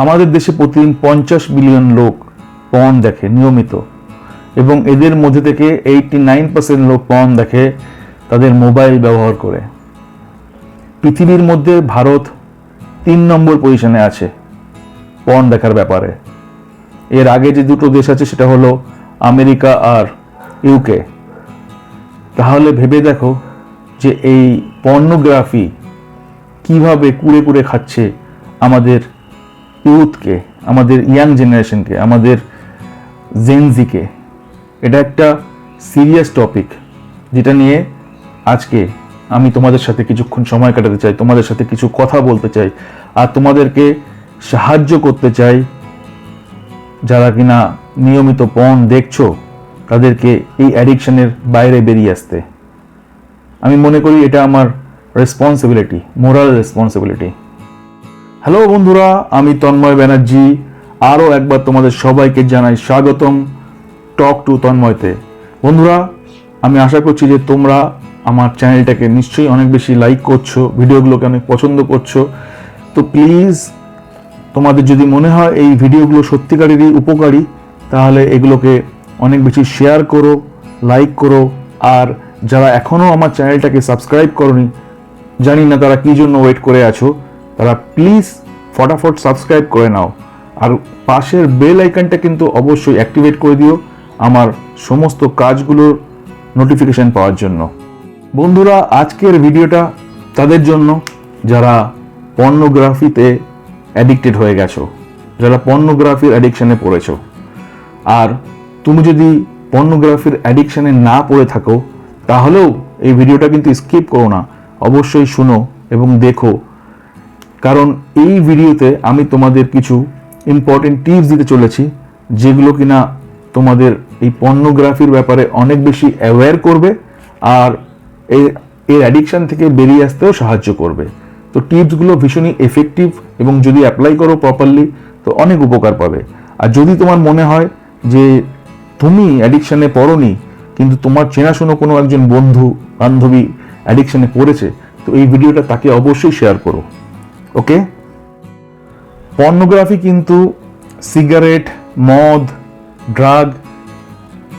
আমাদের দেশে প্রতিদিন পঞ্চাশ মিলিয়ন লোক পণ দেখে, নিয়মিত। এবং এদের মধ্যে থেকে এইটি নাইন পার্সেন্ট লোক পণ দেখে তাদের মোবাইল ব্যবহার করে। পৃথিবীর মধ্যে ভারত তিন নম্বর পজিশনে আছে পণ দেখার ব্যাপারে। এর আগে যে দুটো দেশ আছে সেটা হলো আমেরিকা আর ইউকে তাহলে ভেবে দেখো যে এই পর্নোগ্রাফি কীভাবে কুড়ে কুড়ে খাচ্ছে আমাদের ইউথকে, আমাদের ইয়াং জেনারেশনকে, আমাদের জেনজিকে এটা একটা সিরিয়াস টপিক যেটা নিয়ে আজকে আমি তোমাদের সাথে কিছুক্ষণ সময় কাটাতে চাই, তোমাদের সাথে কিছু কথা বলতে চাই, আর তোমাদেরকে সাহায্য করতে চাই। যারা কিনা নিয়মিত পণ দেখছ, তাদেরকে এই অ্যাডিকশানের বাইরে বেরিয়ে আসতে। আমি মনে করি এটা আমার রেসপন্সিবিলিটি মোরাল রেসপন্সিবিলিটি হ্যালো বন্ধুরা, আমি তন্ময় ব্যানার্জি। আরও একবার তোমাদের সবাইকে জানাই স্বাগতম টক টু তন্ময়তে। বন্ধুরা, আমি আশা করছি যে তোমরা আমার চ্যানেলটাকে নিশ্চয়ই অনেক বেশি লাইক করছ, ভিডিওগুলোকে অনেক পছন্দ করছ। তো প্লিজ তোমাদের যদি মনে হয় এই ভিডিওগুলো সত্যিকারেরই উপকারী, তাহলে এগুলোকে অনেক বেশি শেয়ার করো লাইক করো। আর যারা এখনও আমার চ্যানেলটাকে সাবস্ক্রাইব করনি, জানি না তারা কী জন্য ওয়েট করে আছো। তারা প্লিজ ফটাফট সাবস্ক্রাইব করে নাও। আর পাশের বেল আইকনটা কিন্তু অবশ্যই অ্যাক্টিভেট করে দিও আমার সমস্ত কাজগুলোর নোটিফিকেশন পাওয়ার জন্য। বন্ধুরা, আজকের ভিডিওটা তাদের জন্য, যারা পর্নোগ্রাফিতে অ্যাডিক্টেড হয়ে গেছো, যারা পর্নোগ্রাফির অ্যাডিকশানে পড়েছো। আর তুমি যদি পর্নোগ্রাফির অ্যাডিকশানে না পড়ে থাকো, তাহলেও এই ভিডিওটা কিন্তু স্কিপ করো না। অবশ্যই শুনো এবং দেখো কারণ এই ভিডিওতে আমি তোমাদের কিছু ইম্পর্টেন্ট টিপস দিতে চলেছি, যেগুলো কিনা তোমাদের এই পর্নোগ্রাফির ব্যাপারে অনেক বেশি অ্যাওয়্যার করবে আর এর এর অ্যাডিকশন থেকে বেরিয়ে আসতেও সাহায্য করবে। তো টিপসগুলো ভীষণই এফেক্টিভ এবং যদি অ্যাপ্লাই করো প্রপারলি তো অনেক উপকার পাবে। আর যদি তোমার মনে হয় যে তুমি অ্যাডিকশানে পড়নি, কিন্তু তোমার চেনাশোনো কোনো একজন বন্ধু বান্ধবী অ্যাডিকশানে পড়েছে, তো এই ভিডিওটা তাকে অবশ্যই শেয়ার করো। ওকে? পর্নোগ্রাফি কিন্তু সিগারেট, মদ, ড্রাগ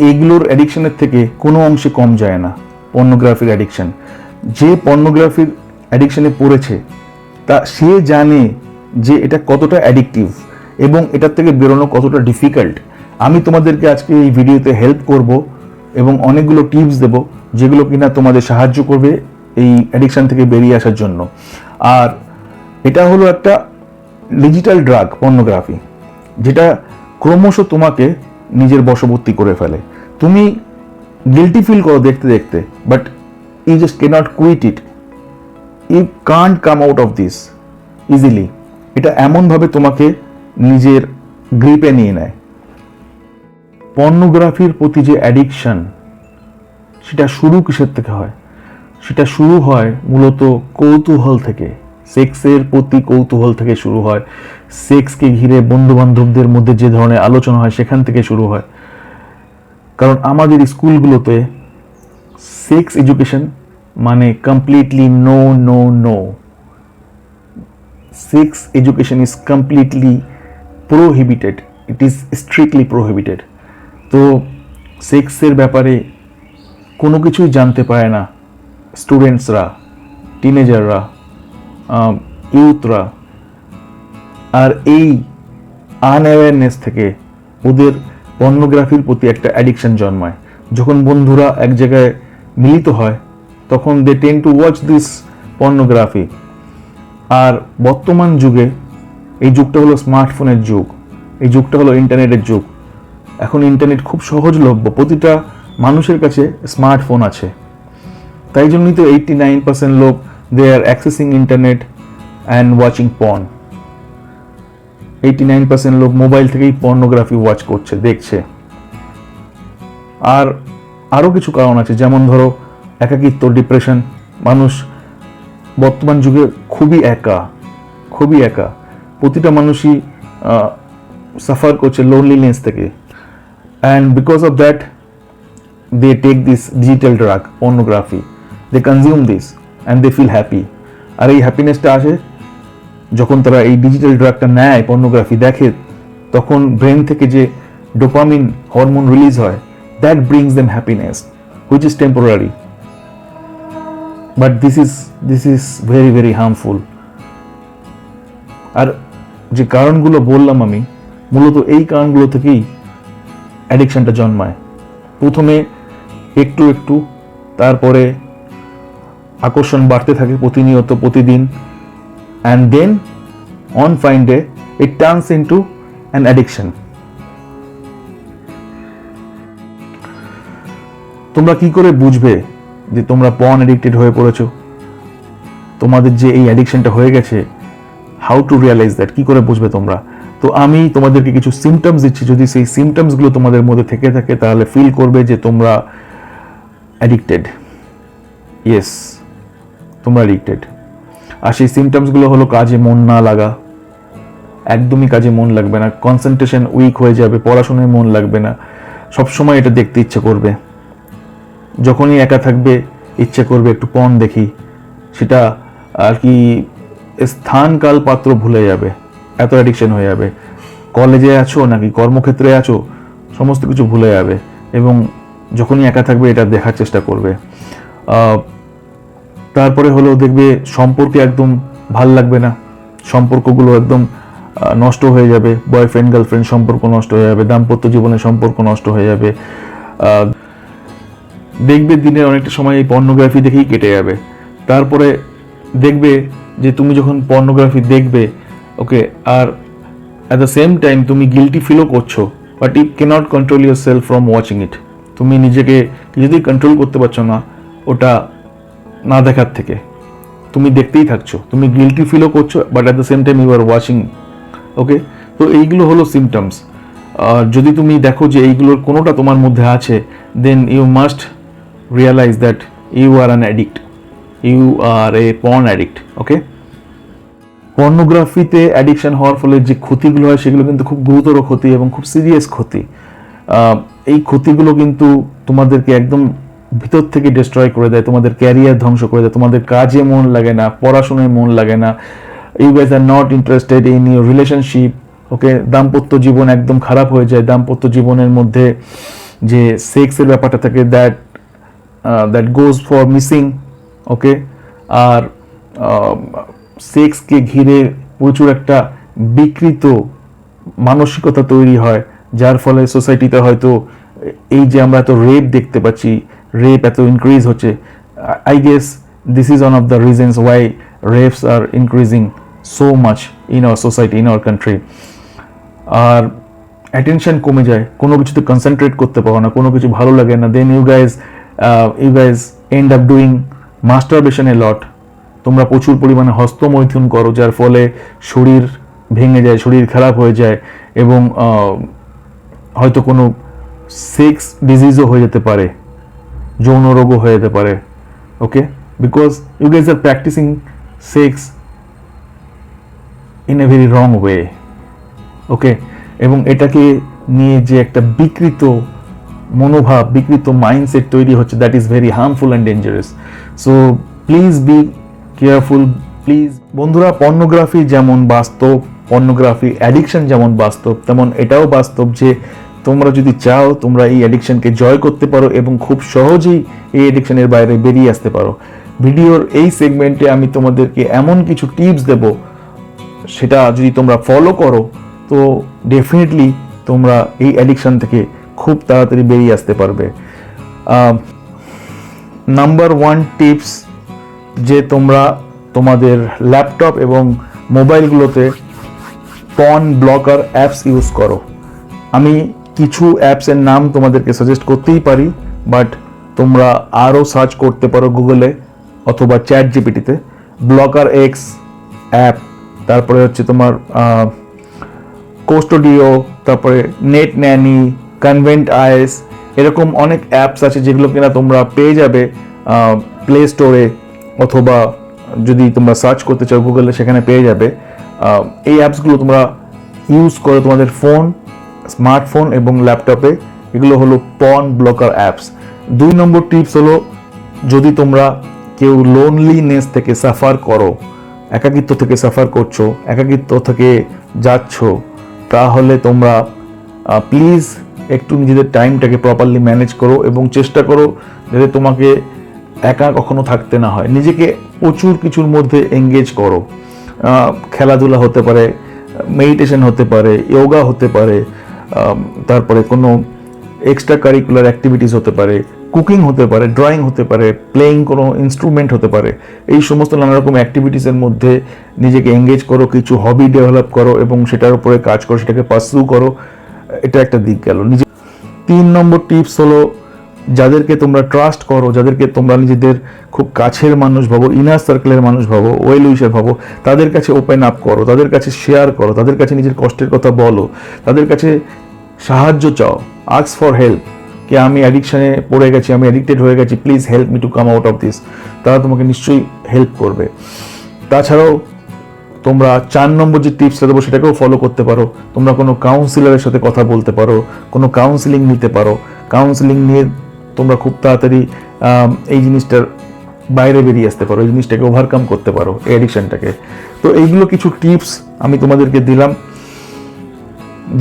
এগুলোর অ্যাডিকশনের থেকে কোনো অংশে কম যায় না, পর্নোগ্রাফির অ্যাডিকশন। যে পর্নোগ্রাফির অ্যাডিকশনে পড়েছে, তা সে জানে যে এটা কতটা অ্যাডিকটিভ এবং এটার থেকে বেরোনো কতটা ডিফিকাল্ট। আমি তোমাদেরকে আজকে এই ভিডিওতে হেল্প করব এবং অনেকগুলো টিপস দেব যেগুলো কিনা তোমাদের সাহায্য করবে এই অ্যাডিকশন থেকে বেরিয়ে আসার জন্য। আর এটা হলো একটা ডিজিটাল ড্রাগ পর্নোগ্রাফি যেটা ক্রমশ তোমাকে নিজের বশবর্তী করে ফেলে। তুমি গিলটি ফিল করো দেখতে দেখতে but you just can not quit it you can't come out of this easily এটা এমনভাবে তোমাকে নিজের গ্রিপে নিয়ে নেয়। পর্নোগ্রাফির প্রতি যে অ্যাডিকশন সেটা শুরু কিসের থেকে হয়? সেটা শুরু হয় মূলত কৌতূহল থেকে। সেক্সের প্রতি কৌতূহল থেকে শুরু হয়। সেক্সকে ঘিরে বন্ধু বান্ধবদের মধ্যে যে ধরনের আলোচনা হয়, সেখান থেকে শুরু হয়। কারণ আমাদের স্কুলগুলোতে সেক্স এডুকেশন মানে completely no no no sex education is completely prohibited it is strictly prohibited তো সেক্সের ব্যাপারে কোনো কিছুই জানতে পারে না স্টুডেন্টসরা টিনেজাররা ইউথরা আর এই আনঅ্যাওয়ারনেস থেকে ওদের পর্নোগ্রাফির প্রতি একটা অ্যাডিকশন জন্মায়। যখন বন্ধুরা এক জায়গায় মিলিত হয়, তখন they tend to watch this pornography আর বর্তমান যুগে এই যুগটা হলো স্মার্টফোনের যুগ, এই যুগটা হলো ইন্টারনেটের যুগ। এখন ইন্টারনেট খুব সহজলভ্য, প্রতিটা মানুষের কাছে স্মার্টফোন আছে। তাই জন্যই তো এইটটি নাইন পার্সেন্ট লোক they are accessing internet and watching porn eighty nine percent লোক মোবাইল থেকেই পর্নোগ্রাফি ওয়াচ করছে, দেখছে। আর আরও কিছু কারণ আছে, যেমন ধরো একাকিত্ব ডিপ্রেশন মানুষ বর্তমান যুগে খুবই একা খুবই একা। প্রতিটা মানুষই সাফার করছে লোনলিনেস থেকে। And because of that they take this digital drug pornography they consume this and they feel happy. আর এই হ্যাপিনেসটা আসে যখন তারা এই ডিজিটাল ড্রাগটা নেয় পর্নোগ্রাফি দেখে, তখন ব্রেন থেকে যে ডোপামিন হরমোন রিলিজ হয় that brings them happiness which is temporary but this is this is very very harmful আর যে কারণগুলো বললাম আমি, মূলত এই কারণগুলো থেকেই অ্যাডিকশনটা জন্মায়। প্রথমে একটু একটু, তারপরে আকর্ষণ বাড়তে থাকে প্রতিনিয়ত, প্রতিদিন। And then on fine day it turns into an addiction তোমরা কি করে বুঝবে যে তোমরা পন অ্যাডিক্টেড হয়ে পড়েছো? তোমাদের যে এই অ্যাডিকশনটা হয়ে গেছে হাউ টু রিয়ালাইজ দ্যাট কি করে বুঝবে তোমরা? তো আমি তোমাদেরকে কিছু সিমটমস দিচ্ছি। যদি সেই সিমটমসগুলো তোমাদের মধ্যে থেকে থাকে, তাহলে ফিল করবে যে তোমরা অ্যাডিক্টেড ইয়েস তোমরা অ্যাডিক্টেড আর সেই সিমটমসগুলো হলো কাজে মন না লাগা। একদমই কাজে মন লাগবে না। কনসেন্ট্রেশন উইক হয়ে যাবে, পড়াশোনায় মন লাগবে না। সবসময় এটা দেখতে ইচ্ছে করবে। যখনই একা থাকবে, ইচ্ছে করবে একটু পণ দেখি। সেটা আর কি স্থান কাল পাত্র ভুলে যাবে। এত অ্যাডিকশন হয়ে যাবে। কলেজে আছো নাকি কর্মক্ষেত্রে আছো? সমস্ত কিছু ভুলে যাবে। এবং যখনই একা থাকবে, এটা দেখার চেষ্টা করবে। তারপরে হলো দেখবে সম্পর্কে একদম ভালো লাগবে না। সম্পর্কগুলো একদম নষ্ট হয়ে যাবে। বয়ফ্রেন্ড গার্লফ্রেন্ড সম্পর্ক নষ্ট হয়ে যাবে। দাম্পত্য জীবনের সম্পর্ক নষ্ট হয়ে যাবে। দেখবে দিনের অনেকটা সময় এই পর্নোগ্রাফি দেখেই কেটে যাবে। তারপরে দেখবে যে তুমি যখন পর্নোগ্রাফি দেখবে ওকে আর অ্যাট দ্য সেম টাইম তুমি গিলটি ফিলও করছ but you can't control yourself from watching it তুমি নিজেকে কিছুতেই কন্ট্রোল করতে পারছ না। ওটা না দেখার থেকে। তুমি দেখতেই থাকছো। তুমি গিলটি ফিলও করছ but at the same time you are watching okay তো এইগুলো হলো সিমটমস আর যদি তুমি দেখো যে এইগুলোর কোনোটা তোমার মধ্যে আছে then you must realize that you are an addict you are a porn addict okay পর্নোগ্রাফিতে addiction হওয়ার ফলে যে ক্ষতিগুলো হয়, সেগুলো কিন্তু খুব গুরুতর ক্ষতি এবং খুব সিরিয়াস ক্ষতি। এই ক্ষতিগুলো কিন্তু তোমাদেরকে একদম ভিতর থেকে ডিস্ট্রয় করে দেয়, তোমাদের ক্যারিয়ার ধ্বংস করে দেয়, তোমাদের কাজে মন লাগে না, পড়াশোনায় মন লাগে না you guys are not interested in your relationship okay দাম্পত্য জীবন একদম খারাপ হয়ে যায়, দাম্পত্য জীবনের মধ্যে যে সেক্সের ব্যাপারটা থাকে that that goes for missing okay আর সেক্সকে ঘিরে প্রচুর একটা বিকৃত মানসিকতা তৈরি হয়, যার ফলে সোসাইটিতে হয়তো এই যে আমরা এত রেপ দেখতে পাচ্ছি রেপ এত ইনক্রিজ হচ্ছে I guess this is one of the reasons why rapes are increasing so much in our society in our country R attention কমে যায়, কোনো কিছুতে কনসেন্ট্রেট করতে পারো না, কোনো কিছু ভালো লাগে না then you guys you guys end up doing masturbation a lot তোমরা প্রচুর পরিমাণে হস্তমৈথুন করো, যার ফলে শরীর ভেঙে যায়, শরীর খারাপ হয়ে যায় এবং হয়তো কোনো সেক্স ডিজিজও হয়ে যেতে পারে। যৌন রোগও হয়ে যেতে পারে okay because you guys are practicing sex in a very wrong way okay এবং এটাকে নিয়ে যে একটা বিকৃত মনোভাব, বিকৃত মাইন্ডসেট তৈরি হচ্ছে that is very harmful and dangerous so please be careful please বন্ধুরা পর্নোগ্রাফি যেমন বাস্তব পর্নোগ্রাফি অ্যাডিকশন যেমন বাস্তব, তেমন এটাও বাস্তব যে তোমরা যদি চাও, তোমরা এই অ্যাডিকশানকে জয় করতে পারো এবং খুব সহজেই এই অ্যাডিকশানের বাইরে বেরিয়ে আসতে পারো। ভিডিওর এই সেগমেন্টে আমি তোমাদেরকে এমন কিছু টিপস দেবো, সেটা যদি তোমরা ফলো করো, তো ডেফিনেটলি তোমরা এই অ্যাডিকশান থেকে খুব তাড়াতাড়ি বেরিয়ে আসতে পারবে। নাম্বার ওয়ান টিপস যে তোমরা তোমাদের ল্যাপটপ এবং মোবাইলগুলোতে পন ব্লকার অ্যাপস ইউজ করো। আমি কিছু অ্যাপসের নাম তোমাদেরকে সাজেস্ট করতেই পারি বাট তোমরা আরও সার্চ করতে পারো গুগলে অথবা চ্যাট জিপিটিতে ব্লকার এক্স অ্যাপ তারপরে হচ্ছে তোমার কোস্টোডিও তারপরে নেট ন্যানি কনভেন্ট আইএস এরকম অনেক অ্যাপস আছে যেগুলো কিনা তোমরা পেয়ে যাবে প্লে স্টোরে অথবা যদি তোমরা সার্চ করতে চাও গুগলে সেখানে পেয়ে যাবে। এই অ্যাপসগুলো তোমরা ইউজ করে তোমাদের ফোন স্মার্টফোন এবং ল্যাপটপে, এগুলো হলো পন ব্লকার অ্যাপস। দুই নম্বর টিপস হলো, যদি তোমরা কেউ লোনলিনেস থেকে সাফার করো, একাকিত্ব থেকে সাফার করছ, একাকিত্ব থেকে যাচ্ছ, তাহলে তোমরা প্লিজ একটু নিজেদের টাইমটাকে প্রপারলি ম্যানেজ করো এবং চেষ্টা করো যাতে তোমাকে একা কখনো থাকতে না হয়। নিজেকে প্রচুর কিছুর মধ্যে এঙ্গেজ করো। খেলাধুলা হতে পারে মেডিটেশন হতে পারে যোগা হতে পারে তারপরে কোনো এক্সট্রা কারিকুলার অ্যাক্টিভিটিস হতে পারে কুকিং হতে পারে ড্রয়িং হতে পারে প্লেয়িং কোনো ইনস্ট্রুমেন্ট হতে পারে, এই সমস্ত নানা রকম অ্যাক্টিভিটিসের মধ্যে নিজেকে এঙ্গেজ করো, কিছু হবি ডেভেলপ করো এবং সেটার উপরে কাজ করো, সেটাকে পার্সু করো, এটা একটা দিক গেল। নিজে তিন নম্বর টিপস হলো যাদেরকে তোমরা ট্রাস্ট করো, যাদেরকে তোমরা নিজেদের খুব কাছের মানুষ ভাবো ইনার সার্কেলের মানুষ ভাবো ওয়েল উইশার ভাবো, তাদের কাছে ওপেন আপ করো, তাদের কাছে শেয়ার করো, তাদের কাছে নিজের কষ্টের কথা বলো, তাদের কাছে সাহায্য চাও আক্স ফর হেল্প কি আমি অ্যাডিকশানে পড়ে গেছি, আমি অ্যাডিক্টেড হয়ে গেছি please help me to come out of this তারা তোমাকে নিশ্চয়ই হেল্প করবে। তাছাড়াও তোমরা চার নম্বর যে টিপসটা দেবো, সেটাকেও ফলো করতে পারো। তোমরা কোনো কাউন্সিলরের সাথে কথা বলতে পারো, কোনো কাউন্সিলিং নিতে পারো। কাউন্সিলিং নিয়ে তোমরা খুব তাড়াতাড়ি এই জিনিসটার বাইরে বেরিয়ে আসতে পারো, এই জিনিসটাকে ওভারকাম করতে পারো, এই অ্যাডিকশনটাকে তো এইগুলো কিছু টিপস আমি তোমাদেরকে দিলাম,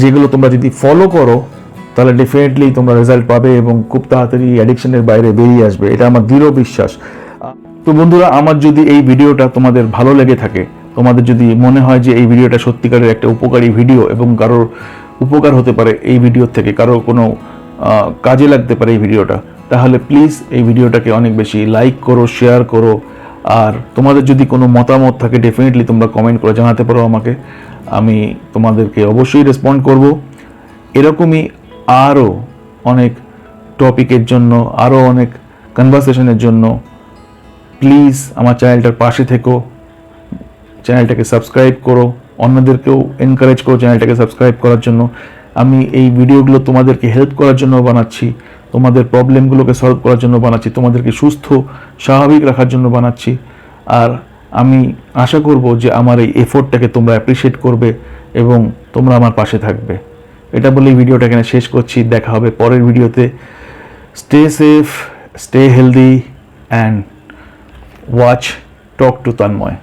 যেগুলো তোমরা যদি ফলো করো, তাহলে ডেফিনেটলি তোমরা রেজাল্ট পাবে এবং খুব তাড়াতাড়ি অ্যাডিকশনের বাইরে বেরিয়ে আসবে। এটা আমার দৃঢ় বিশ্বাস। তো বন্ধুরা, আমার যদি এই ভিডিওটা তোমাদের ভালো লেগে থাকে, তোমাদের যদি মনে হয় যে এই ভিডিওটা সত্যিকারের একটা উপকারী ভিডিও এবং কারোর উপকার হতে পারে এই ভিডিও থেকে, কারোর কোনো কাজে লাগতে পারে এই ভিডিওটা। তাহলে প্লিজ এই ভিডিওটাকে অনেক বেশি লাইক করো শেয়ার করো। আর তোমাদের যদি কোনো মতামত থাকে ডেফিনেটলি তোমরা কমেন্ট করে জানাতে পারো আমাকে। আমি তোমাদেরকে অবশ্যই রেসপন্ড করব। এরকমই আরও অনেক টপিকের জন্য আরও অনেক কনভারসেশনের জন্য প্লিজ আমার চ্যানেলটার পাশে থেকো। চ্যানেলটাকে সাবস্ক্রাইব করো। অন্যদেরকেও এনকারেজ করো চ্যানেলটাকে সাবস্ক্রাইব করার জন্য। আমি এই ভিডিওগুলো তোমাদেরকে হেল্প করার জন্য বানাচ্ছি, তোমাদের প্রবলেমগুলোকে সলভ করার জন্য বানাচ্ছি, তোমাদেরকে সুস্থ, স্বাভাবিক রাখার জন্য বানাচ্ছি। আর আমি আশা করব যে আমার এই এফোর্টটাকে তোমরা অ্যাপ্রিসিয়েট করবে এবং তোমরা আমার পাশে থাকবে। এটা বলেই ভিডিওটা এখানে শেষ করছি। দেখা হবে পরের ভিডিওতে। Stay safe stay healthy and watch talk to Tanmay